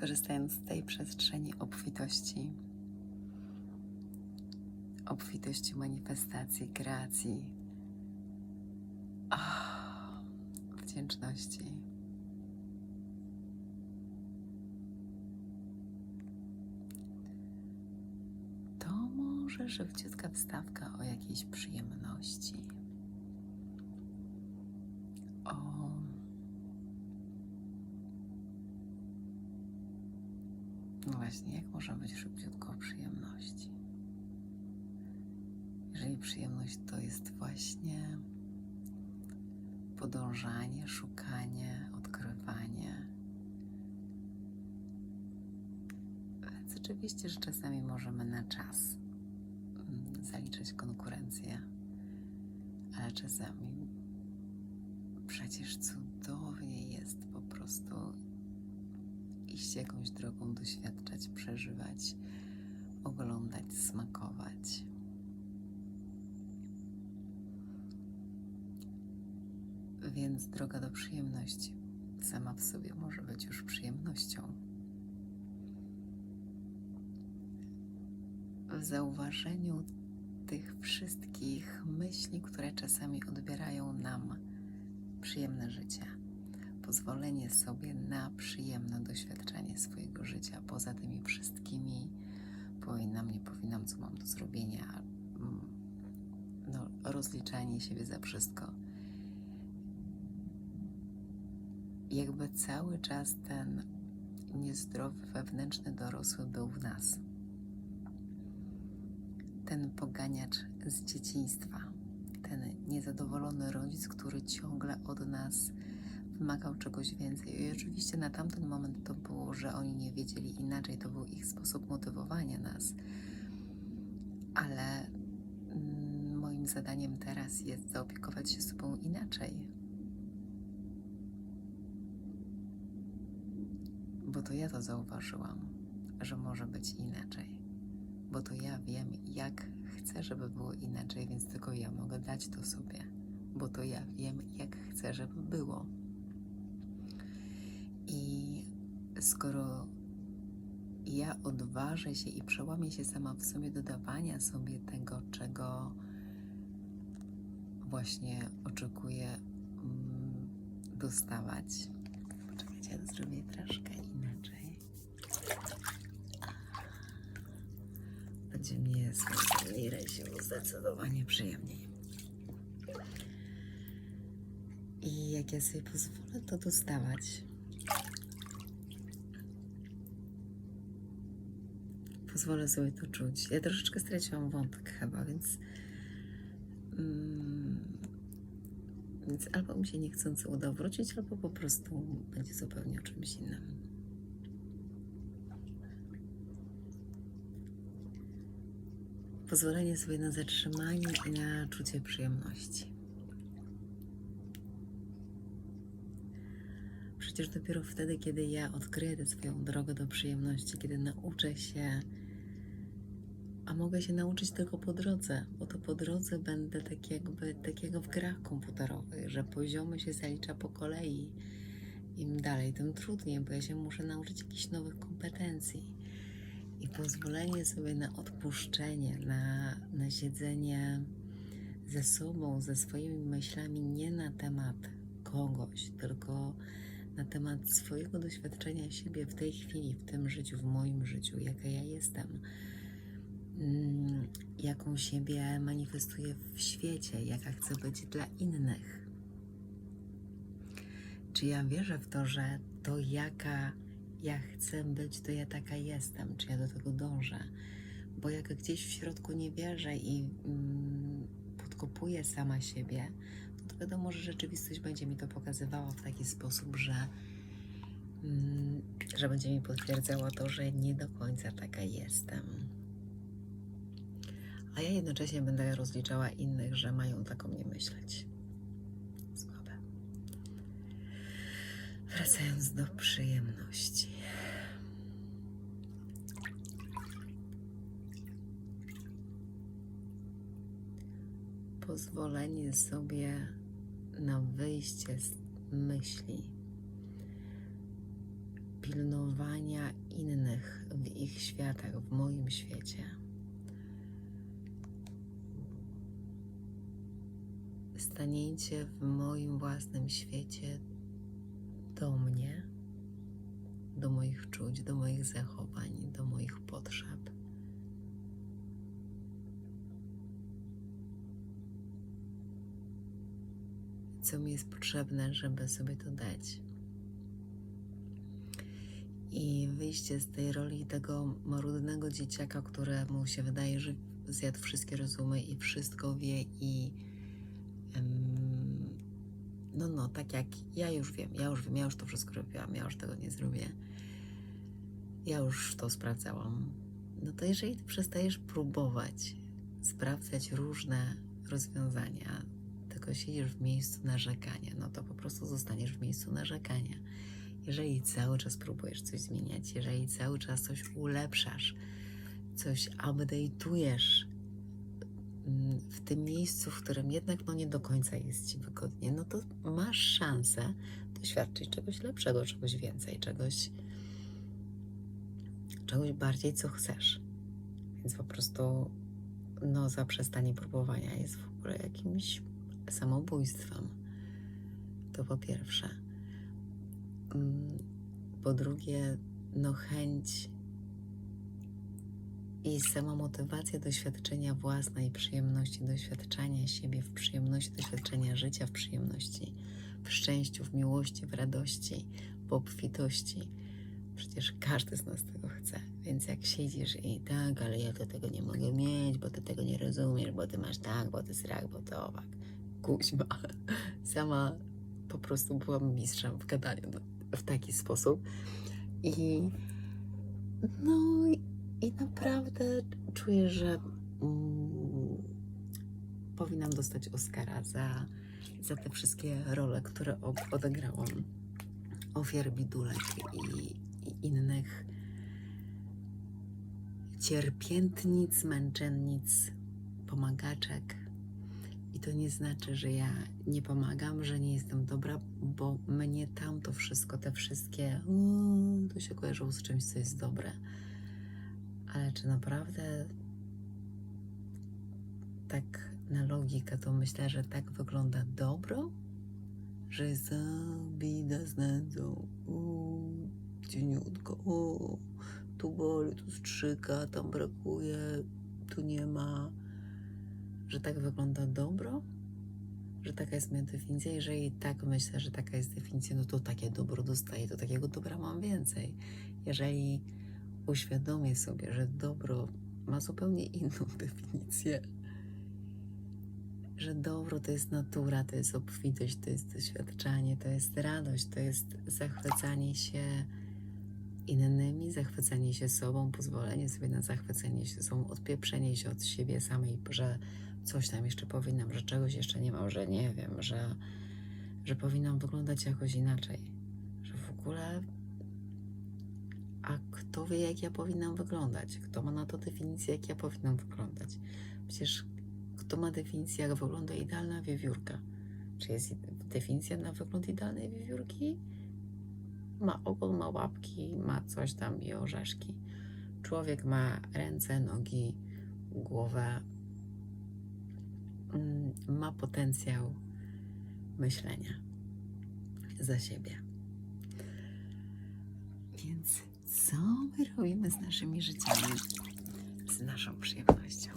korzystając z tej przestrzeni obfitości, obfitości manifestacji, kreacji, ah, wdzięczności. To może szybciutka wstawka o jakiejś przyjemności. Właśnie, jak może być szybciutko o przyjemności? Jeżeli przyjemność to jest właśnie podążanie, szukanie, odkrywanie. Więc oczywiście, że czasami możemy na czas mm, zaliczyć konkurencję, ale czasami przecież cudownie jest po prostu iść jakąś drogą, doświadczać, przeżywać, oglądać, smakować. Więc droga do przyjemności sama w sobie może być już przyjemnością. W zauważeniu tych wszystkich myśli, które czasami odbierają nam przyjemne życie pozwolenie sobie na przyjemne doświadczenie swojego życia, poza tymi wszystkimi powinnam, nie powinnam, co mam do zrobienia, mm, no, rozliczanie siebie za wszystko. Jakby cały czas ten niezdrowy wewnętrzny dorosły był w nas. Ten poganiacz z dzieciństwa, ten niezadowolony rodzic, który ciągle od nas wymagał czegoś więcej. I oczywiście na tamten moment to było, że oni nie wiedzieli inaczej, to był ich sposób motywowania nas. Ale mm, moim zadaniem teraz jest zaopiekować się sobą inaczej. Bo to ja to zauważyłam, że może być inaczej. Bo to ja wiem, jak chcę, żeby było inaczej, więc tylko ja mogę dać to sobie. Bo to ja wiem, jak chcę, żeby było. I skoro ja odważę się i przełamię się sama w sobie do dawania sobie tego, czego właśnie oczekuję mm, dostawać. Poczekajcie, ja zrobię troszkę inaczej. Będzie mi z się zdecydowanie przyjemniej. I jak ja sobie pozwolę to dostawać, pozwolę sobie to czuć. Ja troszeczkę straciłam wątek chyba, więc, mm, więc albo mi się niechcący uda wrócić, albo po prostu będzie zupełnie o czymś innym. Pozwolenie sobie na zatrzymanie i na czucie przyjemności. Przecież dopiero wtedy, kiedy ja odkryję tę swoją drogę do przyjemności, kiedy nauczę się a mogę się nauczyć tylko po drodze, bo to po drodze będę tak jakby takiego w grach komputerowych, że poziomy się zalicza po kolei. Im dalej, tym trudniej, bo ja się muszę nauczyć jakichś nowych kompetencji. I pozwolenie sobie na odpuszczenie, na, na siedzenie ze sobą, ze swoimi myślami, nie na temat kogoś, tylko na temat swojego doświadczenia siebie w tej chwili, w tym życiu, w moim życiu, jaka ja jestem jaką siebie manifestuję w świecie, jaka chcę być dla innych. Czy ja wierzę w to, że to jaka ja chcę być, to ja taka jestem, czy ja do tego dążę? Bo jak gdzieś w środku nie wierzę i mm, podkopuję sama siebie, no to wiadomo, że rzeczywistość będzie mi to pokazywała w taki sposób, że, mm, że będzie mi potwierdzała to, że nie do końca taka jestem a ja jednocześnie będę rozliczała innych, że mają tak o mnie myśleć. Słabe. Wracając do przyjemności. Pozwolenie sobie na wyjście z myśli pilnowania innych w ich światach, w moim świecie. Staniecie w moim własnym świecie do mnie, do moich czuć, do moich zachowań, do moich potrzeb. Co mi jest potrzebne, żeby sobie to dać. I wyjście z tej roli tego marudnego dzieciaka, któremu się wydaje, że zjadł wszystkie rozumy i wszystko wie i no, no, tak jak ja już wiem, ja już wiem, ja już to wszystko robiłam, ja już tego nie zrobię. Ja już to sprawdzałam. No to jeżeli ty przestajesz próbować sprawdzać różne rozwiązania, tylko siedzisz w miejscu narzekania, no to po prostu zostaniesz w miejscu narzekania. Jeżeli cały czas próbujesz coś zmieniać, jeżeli cały czas coś ulepszasz, coś update'ujesz w tym miejscu, w którym jednak no nie do końca jest Ci wygodnie, no to masz szansę doświadczyć czegoś lepszego, czegoś więcej, czegoś, czegoś bardziej, co chcesz. Więc po prostu no zaprzestanie próbowania jest w ogóle jakimś samobójstwem. To po pierwsze. Mm, Po drugie, no chęć i sama motywacja doświadczenia własnej przyjemności, doświadczenia siebie w przyjemności, doświadczenia życia w przyjemności, w szczęściu, w miłości, w radości, w obfitości. Przecież każdy z nas tego chce. Więc jak siedzisz i tak, ale ja to tego nie mogę mieć, bo ty tego nie rozumiesz, bo ty masz tak, bo ty srak, bo to owak. Kuźma. Sama po prostu byłam mistrzem w gadaniu w taki sposób. I no i- naprawdę czuję, że mm, powinnam dostać Oscara za, za te wszystkie role, które odegrałam. Ofiar bidulek i, i innych cierpiętnic, męczennic, pomagaczek. I to nie znaczy, że ja nie pomagam, że nie jestem dobra, bo mnie tam to wszystko, te wszystkie, "Uuu", to się kojarzą z czymś, co jest dobre. Ale czy naprawdę tak na logikę to myślę, że tak wygląda dobro? Że jest a, bida z uuu, cieniutko, o, tu boli, tu strzyka, tam brakuje, tu nie ma. Że tak wygląda dobro? Że taka jest moja definicja? Jeżeli tak myślę, że taka jest definicja, no to takie dobro dostaję, to takiego dobra mam więcej. Jeżeli uświadomię sobie, że dobro ma zupełnie inną definicję, że dobro to jest natura, to jest obfitość, to jest doświadczanie, to jest radość, to jest zachwycanie się innymi, zachwycanie się sobą, pozwolenie sobie na zachwycenie się sobą, odpieprzenie się od siebie samej, że coś tam jeszcze powinnam, że czegoś jeszcze nie mam, że nie wiem, że, że powinnam wyglądać jakoś inaczej, że w ogóle a kto wie, jak ja powinnam wyglądać? Kto ma na to definicję, jak ja powinnam wyglądać? Przecież kto ma definicję, jak wygląda idealna wiewiórka? Czy jest definicja na wygląd idealnej wiewiórki? Ma ogon, ma łapki, ma coś tam i orzeszki. Człowiek ma ręce, nogi, głowę. Mm, Ma potencjał myślenia za siebie. Więc co my robimy z naszymi życiami? Z naszą przyjemnością,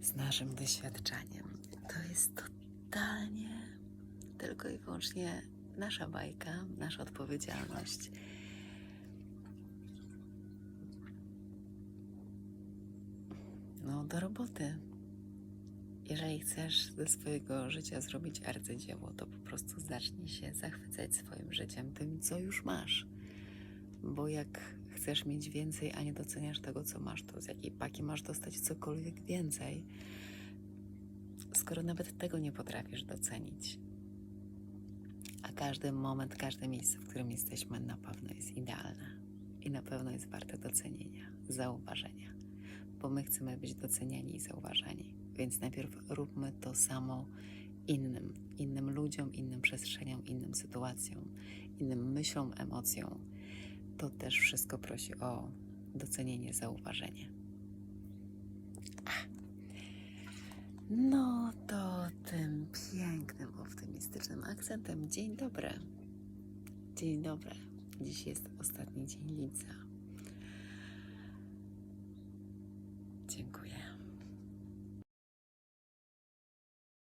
z naszym doświadczeniem. To jest totalnie tylko i wyłącznie nasza bajka, nasza odpowiedzialność. No, do roboty. Jeżeli chcesz ze swojego życia zrobić arcydzieło, to po prostu zacznij się zachwycać swoim życiem, tym, co już masz. Bo jak chcesz mieć więcej, a nie doceniasz tego, co masz, to z jakiej paki masz dostać cokolwiek więcej, skoro nawet tego nie potrafisz docenić. A każdy moment, każde miejsce, w którym jesteśmy, na pewno jest idealne i na pewno jest warte docenienia, zauważenia, bo my chcemy być doceniani i zauważani. Więc najpierw róbmy to samo innym, innym ludziom, innym przestrzeniom, innym sytuacjom, innym myślom, emocjom, to też wszystko prosi o docenienie, zauważenie. No to tym pięknym, optymistycznym akcentem dzień dobry. Dzień dobry. Dziś jest ostatni dzień lipca.